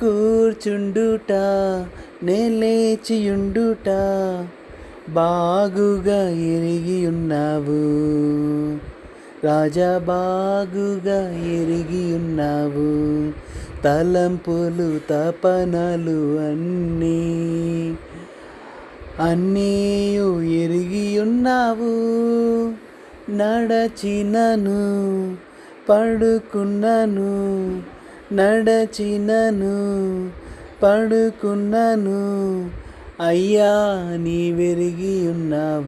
కూర్చుండుట నే లేచియుండుట బాగుగా ఎరిగి ఉన్నావు రాజా బాగుగా ఎరిగి ఉన్నావు తలంపులు తపనలు అన్నీ అన్నీయు ఎరిగి ఉన్నావు నడచినను పడుకున్నను నడచినను పడుకున్నను. అయ్యా నీ వెరిగి ఉన్నావు.